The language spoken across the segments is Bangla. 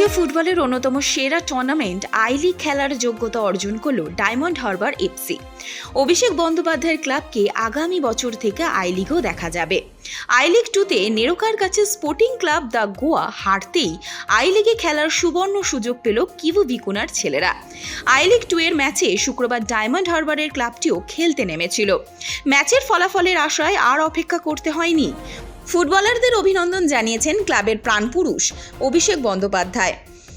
ফুটবলের অন্যতম সেরা টুর্নামেন্ট আই লিগ খেলার যোগ্যতা অর্জন করল ডায়মন্ড হারবার এফসি অভিষেক বন্দ্যোপাধ্যায়ের ক্লাবকে আগামী বছর থেকে আই লিগও দেখা যাবে। আই লিগ টুতে নেরোকার কাছে স্পোর্টিং ক্লাব দ্য গোয়া হারতেই আই লিগে খেলার সুবর্ণ সুযোগ পেল কিভু ভিকুনার ছেলেরা। আই লিগ টু এর ম্যাচে শুক্রবার ডায়মন্ড হারবারের ক্লাবটিও খেলতে নেমেছিল। ম্যাচের ফলাফলের আশায় আর অপেক্ষা করতে হয়নি। ফুটবলারদের অভিনন্দন জানিয়েছেন ক্লাবের প্রাণপুরুষ অভিষেক বন্দ্যোপাধ্যায়।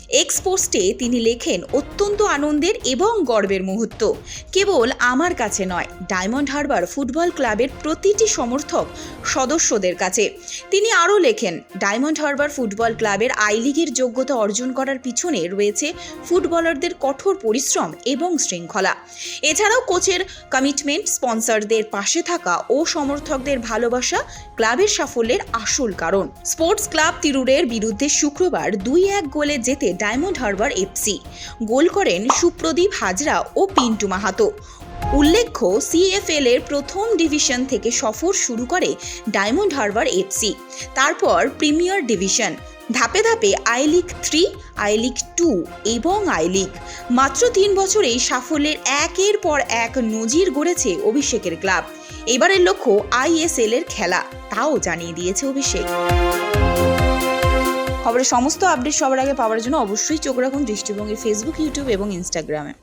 এক্স পোস্টে তিনি লেখেন, অত্যন্ত আনন্দের এবং গর্বের মুহূর্ত। কেবল আমার কাছে নয়, ডায়মন্ড হারবার ফুটবল ক্লাবের প্রতিটি সমর্থক সদস্যদের কাছে। তিনি আরও লেখেন, ডায়মন্ড হারবার ফুটবল ক্লাবের আই লিগের যোগ্যতা অর্জন করার পিছনে রয়েছে ফুটবলারদের কঠোর পরিশ্রম এবং শৃঙ্খলা। এছাড়াও কোচের কমিটমেন্ট স্পন্সরদের পাশে থাকা ও সমর্থকদের ভালোবাসা ক্লাবের সাফল্যের আসল কারণ। স্পোর্টস ক্লাব তিরুরের বিরুদ্ধে শুক্রবার দুই এক গোলে জেতে ডায়মন্ড হারবার এফসি। গোল করেন সুপ্রদীপ হাজরা ও পিন্টু মাহাতো। উল্লেখ্য, সিএফএল এর প্রথম ডিভিশন থেকে সফর শুরু করে ডায়মন্ড হারবার এফসি। তারপর প্রিমিয়ার ডিভিশন। ধাপে ধাপে I league three, I league two এবং আই লিগ। মাত্র তিন বছরেই সাফল্যের একের পর এক নজির গড়েছে অভিষেকের ক্লাব। এবারের লক্ষ্য আইএসএল এর খেলা, তাও জানিয়ে দিয়েছে অভিষেক। খবরের সমস্ত আপডেট সবার আগে পাওয়ার জন্য অবশ্যই চোখ রাখুন দৃষ্টিভঙ্গি ফেসবুক ইউটিউব এবং ইনস্টাগ্রামে